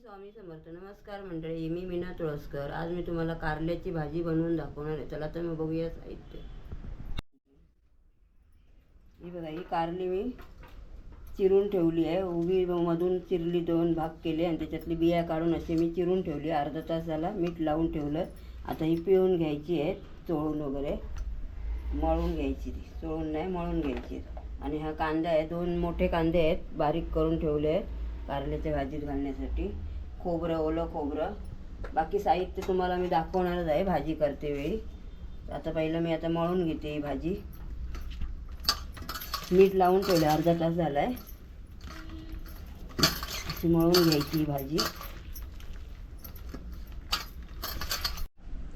स्वामी समर्थ. नमस्कार मंडळी मी मीना तुळसकर. आज मी तुम्हाला कारल्याची भाजी बनवून दाखवणार आहे. चला तर मग बघूया साहित्य. ही बघा ही कारली मी चिरून ठेवली आहे. उभी मधून चिरली दोन भाग केले आणि त्याच्यातली बिया काढून अशी मी चिरून ठेवली. अर्धा तास झाला मीठ लावून ठेवलं. आता ही पिळून घ्यायची आहे चोळून वगैरे. मळून घ्यायची ती. चोळून नाही मळून घ्यायची. आणि हा कांदा आहे दोन मोठे कांदे आहेत बारीक करून ठेवले आहेत. कारल्याच्या भाजीत घालण्यासाठी. खोबरं ओलं खोबरं. बाकी साहित्य तुम्हाला मी दाखवणारच आहे. भाजी करते वेळी. आता पहिलं मी आता मळून घेते ही भाजी. मीठ लावून ठेवलं. अर्धा तास झाला आहे अशी मळून घ्यायची ही भाजी.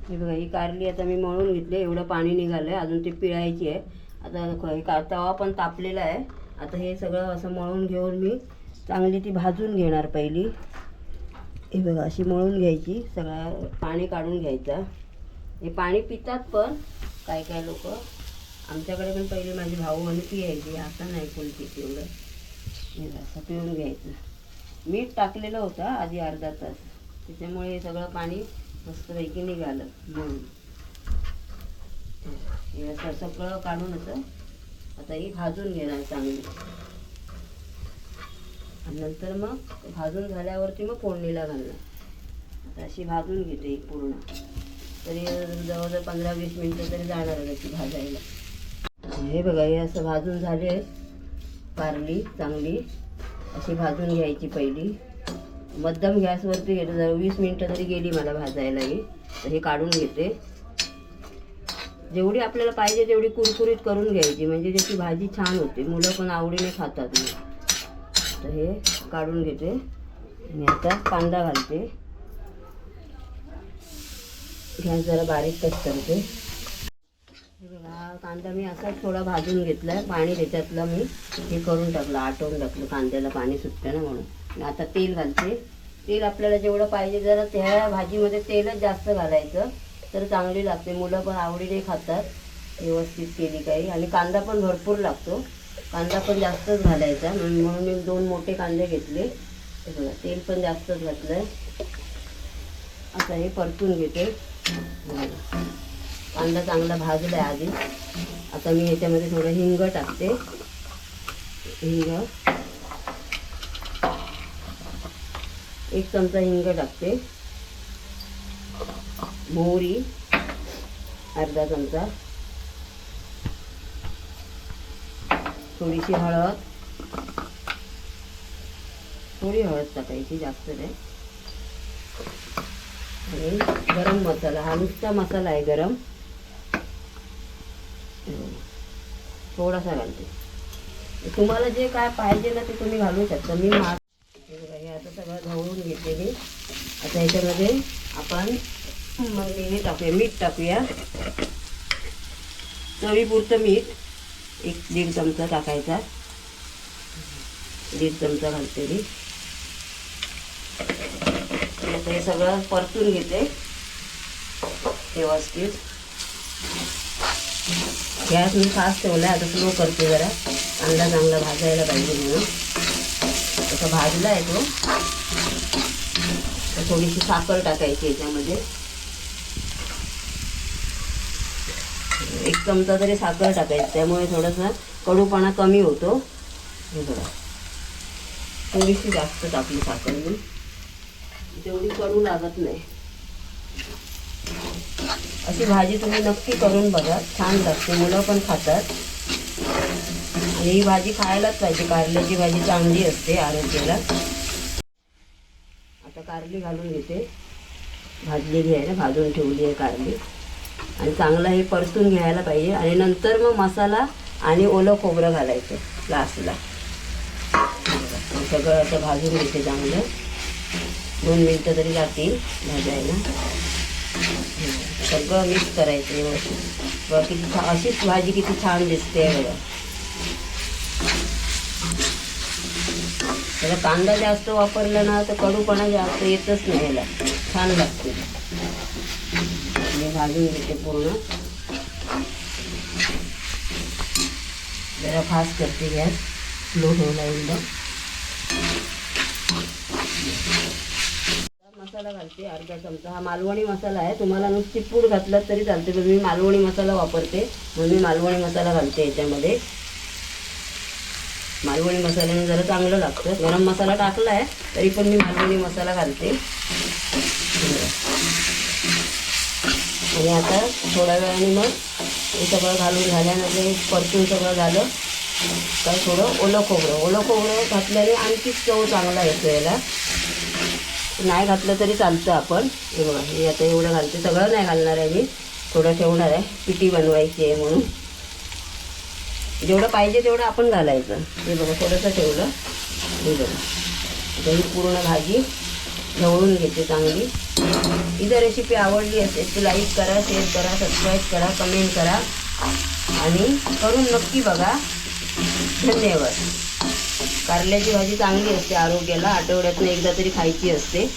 हे बघा ही कारली आता मी मळून घेतली. एवढं पाणी निघालं आहे अजून ती पिळायची आहे. आता का तवा पण तापलेला आहे. आता हे सगळं असं मळून घेऊन मी चांगली ती भाजून घेणार पहिली. हे बघा अशी मळून घ्यायची सगळं पाणी काढून घ्यायचं. हे पाणी पितात पण काय काय लोक. आमच्याकडे पण पहिले माझी भाऊ आणि पियायची आता नाही कोणी पित एवढं. हे असं पिळून घ्यायचं. मीठ टाकलेलं होतं आधी अर्धा तास. त्याच्यामुळे हे सगळं पाणी मस्तपैकी निघालं म्हणून हे असं सगळं काढून असं आता ही भाजून घेणार चांगली. आणि नंतर मग भाजून झाल्यावरती मग फोडणीला घालणार आता अशी भाजून घेते पूर्ण. तरी जवळजवळ पंधरा वीस मिनटं तरी जाणार त्याची भाजायला. हे बघा हे असं भाजून झाले. कारली चांगली. अशी भाजून घ्यायची पहिली. मध्यम गॅसवरती घेते. जर वीस मिनटं तरी गेली मला भाजायला ही तर हे काढून घेते. जेवढी आपल्याला पाहिजे तेवढी कुरकुरीत करून घ्यायची. म्हणजे त्याची भाजी छान होते. मुलं पण आवडीने खातात मग. तर हे काढून घेते. आणि आता कांदा घालते. गॅस जरा बारीक कट करते. बघा, कांदा मी असाच थोडा भाजून घेतला आहे पाणी त्याच्यातलं मी हे करून टाकलं आटवून टाकलं कांद्याला पाणी सुटतं ना म्हणून. आता तेल घालते. तेल आपल्याला जेवढं पाहिजे जरा त्या भाजीमध्ये तेलच जास्त घालायचं तर चांगली लागते. मुलं पण आवडीने खातात व्यवस्थित केली काही. आणि कांदा पण भरपूर लागतो. कांदा पण जास्तच घालायचा. म्हणून मी दोन मोठे कांदे घेतले. ते बघा तेल पण जास्तच घातलं आहे आता हे परतून घेते. कांदा चांगला भाजला आहे आधी. आता मी ह्याच्यामध्ये थोडं हिंग टाकते. हिंग. एक चमचा हिंग टाकते. मोहरी. अर्धा चमचा. थोडीशी हळद. थोडी हळद टाकायची जास्त नाही. आणि गरम मसाला हा नुसता मसाला आहे गरम. थोडासा घालते. तुम्हाला जे काय पाहिजे ना ते तुम्ही घालू शकता. मी मा हे आता सगळं ढवळून घेते मी. आता ह्याच्यामध्ये आपण मग हे टाकूया मीठ टाकूया. चवीपुरतं मीठ. एक दीड चमचा टाकायचा. दीड चमचा घालते मी. आता हे सगळं परतून घेते. व्यवस्थित. गॅस मी फास्ट ठेवला आता स्लो करते जरा. अंडा चांगला भाजायला पाहिजे म्हणून. तसं भाजला आहे तो. थोडीशी साखर टाकायची याच्यामध्ये. एक चमचा तरी साखर टाकायची त्यामुळे थोडासा कडूपणा कमी होतो. हे बघा. थोडीशी जास्त टाकली साखर मी. तेवढी कडू लागत नाही. अशी भाजी तुम्ही नक्की करून बघा. छान लागते. मुलं पण खातात. आणि ही भाजी खायलाच पाहिजे. कारल्याची भाजी चांगली असते आरोग्याला. आता कारली घालून घेते. भाजलेली आहे ना भाजून ठेवली आहे कारली. आणि चांगलं हे परतून घ्यायला पाहिजे. आणि नंतर मग मसाला आणि ओलं खोबरं घालायचं लास्टला सगळं असं भाजून घेते चांगलं. दोन मिनटं तरी जातील भाजायला. सगळं मिक्स करायचं व्यवस्थित. किती छान अशीच भाजी किती छान दिसते बघा. त्याला कांदा जास्त वापरला ना तर कडूपणा जास्त येतच नाही याला. छान लागते. मी भाजून घेते पूर्ण. जरा फास्ट करते गॅस. स्लो ठेवला एकदम. मसाला घालते अर्धा चमचा. हा मालवणी मसाला आहे. तुम्हाला नुसती पूड घातलं तरी चालते पण मी मालवणी मसाला वापरते. म्हणून मी मालवणी मसाला घालते याच्यामध्ये. मालवणी मसाल्याने जरा चांगलं लागतं. गरम मसाला टाकला आहे तरी पण मी मालवणी मसाला घालते. आणि आता थोड्या वेळाने मग हे सगळं घालून झाल्यानंतर हे परतून सगळं झालं. तर थोडं ओलं खोबरं ओलं खोबरं घातल्याने आणखीच चव चांगला येतो याला. नाही घातलं तरी चालतं आपण. हे बघा हे आता एवढं घालते. सगळं नाही घालणार आहे मी. थोडं ठेवणार आहे. पिठी बनवायची आहे म्हणून. जेवढं पाहिजे तेवढं आपण घालायचं. हे बघा थोडंसं ठेवलं. हे बघा. आता ही पूर्ण भाजी ढवळून घेते चांगली. ही जर रेसिपी आवडली असेल तर लाईक करा शेअर करा सबस्क्राईब करा कमेंट करा. आणि करून नक्की बघा. धन्यवाद. कारल्याची भाजी चांगली असते आरोग्याला. आठवड्यातून एकदा तरी खायची असते.